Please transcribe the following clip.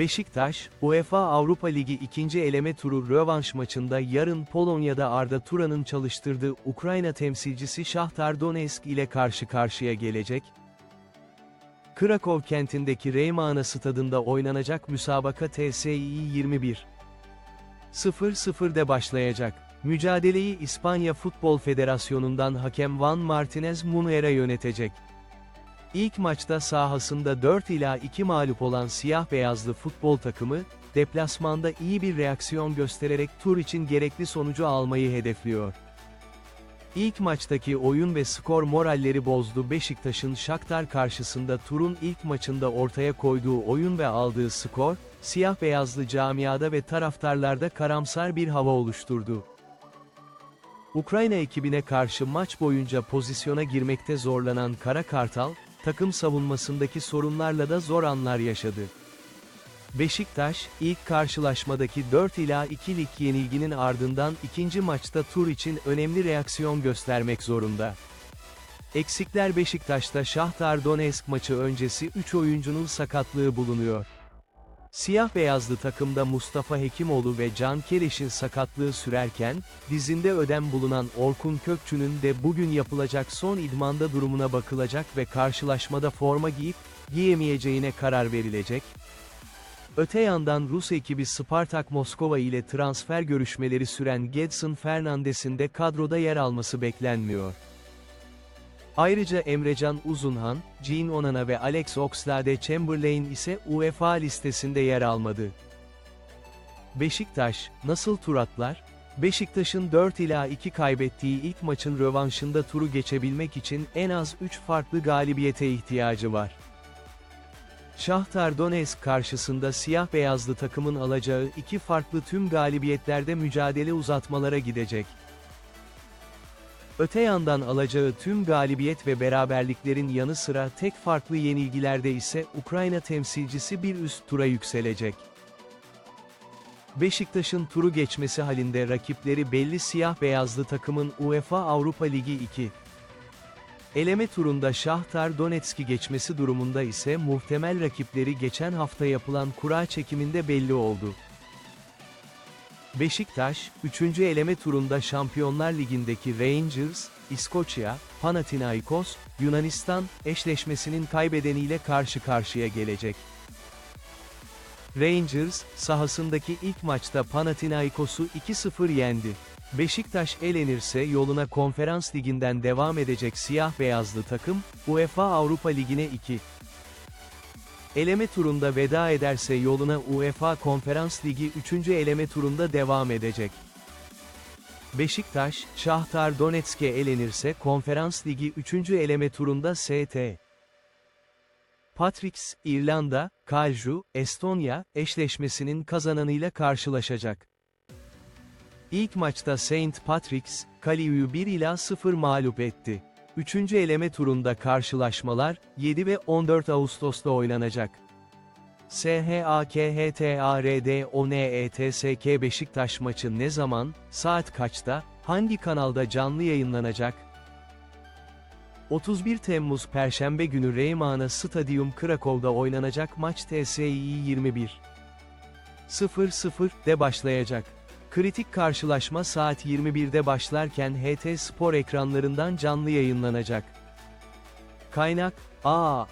Beşiktaş, UEFA Avrupa Ligi ikinci eleme turu rövanş maçında yarın Polonya'da Arda Turan'ın çalıştırdığı Ukrayna temsilcisi Şahtar Donetsk ile karşı karşıya gelecek. Krakow kentindeki Reymana stadında oynanacak müsabaka TSİ 21. 0-0'de başlayacak. Mücadeleyi İspanya Futbol Federasyonu'ndan hakem Juan Martinez Munuera yönetecek. İlk maçta sahasında 4 ila 2 mağlup olan siyah beyazlı futbol takımı, deplasmanda iyi bir reaksiyon göstererek tur için gerekli sonucu almayı hedefliyor. İlk maçtaki oyun ve skor moralleri bozdu Beşiktaş'ın Shakhtar karşısında turun ilk maçında ortaya koyduğu oyun ve aldığı skor, siyah beyazlı camiada ve taraftarlarda karamsar bir hava oluşturdu. Ukrayna ekibine karşı maç boyunca pozisyona girmekte zorlanan Kara Kartal, takım savunmasındaki sorunlarla da zor anlar yaşadı. Beşiktaş, ilk karşılaşmadaki 4 ila 2'lik yenilginin ardından ikinci maçta tur için önemli reaksiyon göstermek zorunda. Eksikler Beşiktaş'ta Şahtar Donetsk maçı öncesi 3 oyuncunun sakatlığı bulunuyor. Siyah beyazlı takımda Mustafa Hekimoğlu ve Can Keleş'in sakatlığı sürerken, dizinde ödem bulunan Orkun Kökçü'nün de bugün yapılacak son idmanda durumuna bakılacak ve karşılaşmada forma giyip, giyemeyeceğine karar verilecek. Öte yandan Rus ekibi Spartak Moskova ile transfer görüşmeleri süren Gedson Fernandes'in de kadroda yer alması beklenmiyor. Ayrıca Emrecan Uzunhan, Jean Onana ve Alex Oxlade-Chamberlain ise UEFA listesinde yer almadı. Beşiktaş, nasıl tur atlar? Beşiktaş'ın 4 ila 2 kaybettiği ilk maçın rövanşında turu geçebilmek için en az 3 farklı galibiyete ihtiyacı var. Şahtar Donetsk karşısında siyah beyazlı takımın alacağı iki farklı tüm galibiyetlerde mücadele uzatmalara gidecek. Öte yandan alacağı tüm galibiyet ve beraberliklerin yanı sıra tek farklı yenilgilerde ise Ukrayna temsilcisi bir üst tura yükselecek. Beşiktaş'ın turu geçmesi halinde rakipleri belli siyah beyazlı takımın UEFA Avrupa Ligi 2. Eleme turunda Şahtar Donetsk'i geçmesi durumunda ise muhtemel rakipleri geçen hafta yapılan kura çekiminde belli oldu. Beşiktaş, 3. eleme turunda Şampiyonlar Ligi'ndeki Rangers, İskoçya, Panathinaikos, Yunanistan, eşleşmesinin kaybedeniyle karşı karşıya gelecek. Rangers, sahasındaki ilk maçta Panathinaikos'u 2-0 yendi. Beşiktaş elenirse yoluna Konferans Ligi'nden devam edecek siyah beyazlı takım, UEFA Avrupa Ligi'ne 2. Eleme turunda veda ederse yoluna UEFA Konferans Ligi 3. eleme turunda devam edecek. Beşiktaş, Şahtar Donetsk'e elenirse Konferans Ligi 3. eleme turunda ST. Patricks, İrlanda, Kalju, Estonya, eşleşmesinin kazananıyla karşılaşacak. İlk maçta St. Patrick's, Kaliu'yu 1 ila 0 mağlup etti. Üçüncü eleme turunda karşılaşmalar, 7 ve 14 Ağustos'ta oynanacak. SHAKHTARDONETSK Beşiktaş maçı ne zaman, saat kaçta, hangi kanalda canlı yayınlanacak? 31 Temmuz Perşembe günü Reymana Stadyum Krakow'da oynanacak maç TSİ 21. 00'de başlayacak. Kritik karşılaşma saat 21'de başlarken HT Spor ekranlarından canlı yayınlanacak. Kaynak, A.